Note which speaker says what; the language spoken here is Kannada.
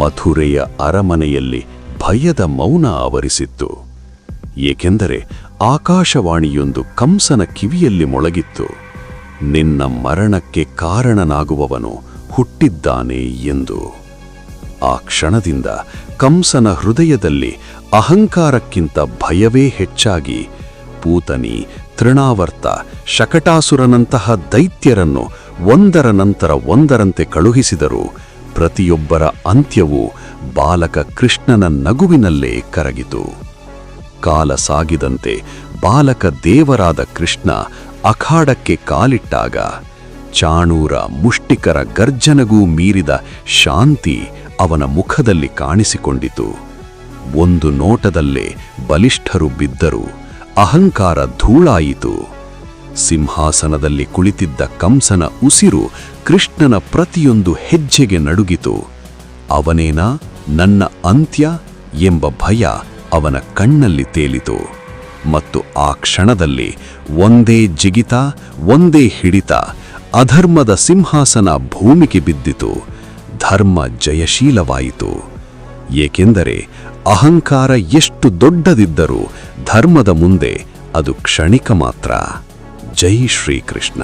Speaker 1: ಮಥುರೆಯ ಅರಮನೆಯಲ್ಲಿ ಭಯದ ಮೌನ ಆವರಿಸಿತ್ತು. ಏಕೆಂದರೆ ಆಕಾಶವಾಣಿಯೊಂದು ಕಂಸನ ಕಿವಿಯಲ್ಲಿ ಮೊಳಗಿತ್ತು. ನಿನ್ನ ಮರಣಕ್ಕೆ ಕಾರಣನಾಗುವವನು ಹುಟ್ಟಿದ್ದಾನೆ ಎಂದು. ಆ ಕ್ಷಣದಿಂದ ಕಂಸನ ಹೃದಯದಲ್ಲಿ ಅಹಂಕಾರಕ್ಕಿಂತ ಭಯವೇ ಹೆಚ್ಚಾಗಿ ಪೂತನಿ, ತೃಣಾವರ್ತ, ಶಕಟಾಸುರನಂತಹ ದೈತ್ಯರನ್ನು ಒಂದರ ನಂತರ ಒಂದರಂತೆ ಕಳುಹಿಸಿದರು. ಪ್ರತಿಯೊಬ್ಬರ ಅಂತ್ಯವು ಬಾಲಕ ಕೃಷ್ಣನ ನಗುವಿನಲ್ಲೇ ಕರಗಿತು. ಕಾಲ ಸಾಗಿದಂತೆ ಬಾಲಕ ದೇವರಾದ ಕೃಷ್ಣ ಅಖಾಡಕ್ಕೆ ಕಾಲಿಟ್ಟಾಗ ಚಾಣೂರ ಮುಷ್ಟಿಕರ ಗರ್ಜನಗೂ ಮೀರಿದ ಶಾಂತಿ ಅವನ ಮುಖದಲ್ಲಿ ಕಾಣಿಸಿಕೊಂಡಿತು. ಒಂದು ನೋಟದಲ್ಲೇ ಬಲಿಷ್ಠರು ಬಿದ್ದರು, ಅಹಂಕಾರ ಧೂಳಾಯಿತು. ಸಿಂಹಾಸನದಲ್ಲಿ ಕುಳಿತಿದ್ದ ಕಂಸನ ಉಸಿರು ಕೃಷ್ಣನ ಪ್ರತಿಯೊಂದು ಹೆಜ್ಜೆಗೆ ನಡುಗಿತು. ಅವನೇನಾ, ನನ್ನ ಅಂತ್ಯ ಎಂಬ ಭಯ ಅವನ ಕಣ್ಣಲ್ಲಿ ತೇಲಿತು. ಮತ್ತು ಆ ಕ್ಷಣದಲ್ಲಿ ಒಂದೇ ಜಿಗಿತ, ಒಂದೇ ಹಿಡಿತ, ಅಧರ್ಮದ ಸಿಂಹಾಸನ ಭೂಮಿಗೆ ಬಿದ್ದಿತು. ಧರ್ಮ ಜಯಶೀಲವಾಯಿತು. ಏಕೆಂದರೆ ಅಹಂಕಾರ ಎಷ್ಟು ದೊಡ್ಡದಿದ್ದರೂ ಧರ್ಮದ ಮುಂದೆ ಅದು ಕ್ಷಣಿಕ ಮಾತ್ರ. జై శ్రీకృష్ణ.